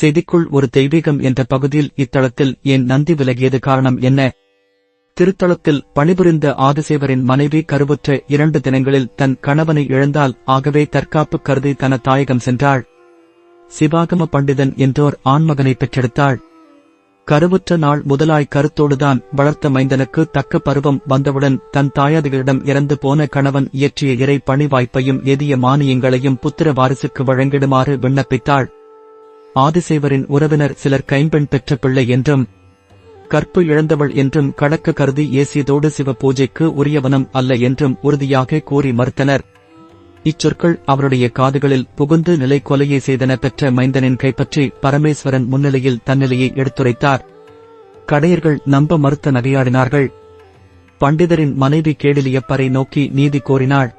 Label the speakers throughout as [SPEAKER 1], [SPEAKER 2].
[SPEAKER 1] செய்திக்குள் ஒரு தெய்வீகம் என்ற பகுதியில் இத்தலத்தில் ஏன் நந்தி விலகியது காரணம் என்ன? திருத்தலத்தில் பணிபுரிந்த ஆதிசேவரின் மனைவி கருவுற்ற இரண்டு தினங்களில் தன் கணவனை இழந்தால் ஆகவே தற்காப்பு கருதி தன தாயகம் சென்றாள். சிவாகம பண்டிதன் என்றோர் ஆண்மகனை பெற்றெடுத்தாள். கருவுற்ற நாள் முதலாய் கருத்தோடுதான் வளர்த்த மைந்தனுக்கு தக்க பருவம் வந்தவுடன் தன் தாயாதிகளிடம் இறந்து போன கணவன் இயற்றிய இறை பணி வாய்ப்பையும் எதிய மானியங்களையும் புத்திர வாரிசுக்கு வழங்கிடுமாறு விண்ணப்பித்தாள். ஆதிசேவரின் உறவினர் சிலர் கைம்பெண் பெற்ற பிள்ளை என்றும் கற்பு இழந்தவள் என்றும் கடக்க கருதி ஏசியதோடு சிவ பூஜைக்கு உரியவனம் அல்ல என்றும் உறுதியாக கூறி மறுத்தனர். இச்சொற்கள் அவருடைய காதுகளில் புகுந்து நிலை கொலையை செய்தன பெற்ற மைந்தனின் கைப்பற்றி பரமேஸ்வரன் முன்னிலையில் தன்னிலையை எடுத்துரைத்தார். கடையர்கள் நம்ப மறுத்த நகையாடினார்கள். பண்டிதரின் மனைவி கேடிலியப்பரை நோக்கி நீதி கோரினாள்.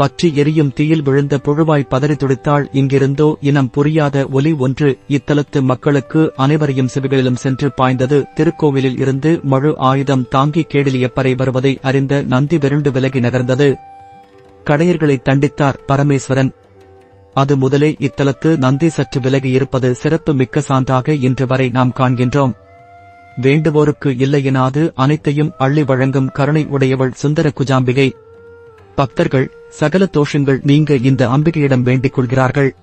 [SPEAKER 1] பற்றி எரியும் தீயில் விழுந்த புழுவாய் பதறி துடித்தாள். இங்கிருந்தோ இனம் புரியாத ஒலி ஒன்று இத்தலத்து மக்களுக்கு அனைவரையும் செவிகளிலும் சென்று பாய்ந்தது. திருக்கோவிலில் இருந்து மழு ஆயுதம் தாங்கி கேடிலியப்பரை வருவதை அறிந்த நந்தி விருண்டு விலகி நகர்ந்தது. கடையர்களை தண்டித்தார் பரமேஸ்வரன். அது முதலே இத்தலத்து நந்தி சற்று விலகி இருப்பது சிறப்பு மிக்க சான்றாக இன்று வரை நாம் காண்கின்றோம். வேண்டுவோருக்கு இல்லையெனாது அனைத்தையும் அள்ளி வழங்கும் கருணை உடையவள் சுந்தர குஜாம்பிகை. பக்தர்கள் சகல தோஷங்கள் நீங்க இந்த அம்பிகையிடம் வேண்டிக் கொள்கிறார்கள்.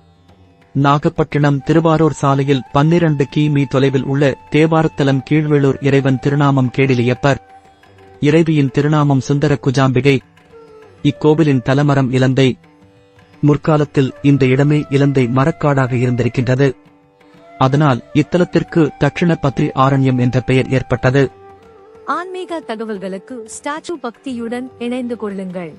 [SPEAKER 1] நாகப்பட்டினம் திருவாரூர் சாலையில் பன்னிரண்டு கிமீ தொலைவில் உள்ள தேவாரத்தலம் கீழ்வேளூர் இறைவன் திருநாமம் கேடிலியப்பர். இறைவியின் திருநாமம் சுந்தர குஜாம்பிகை இக்கோவிலின் தலமரம் இலந்தை. முற்காலத்தில் இந்த இடமே இலந்தை மரக்காடாக இருந்திருக்கின்றது. அதனால் இத்தலத்திற்கு தட்சிண பத்ரி ஆரண்யம் என்ற பெயர் ஏற்பட்டது.
[SPEAKER 2] ஆன்மீக தகவல்களுக்கு ஸ்டாச்சு பக்தியுடன் இணைந்து கொள்ளுங்கள்.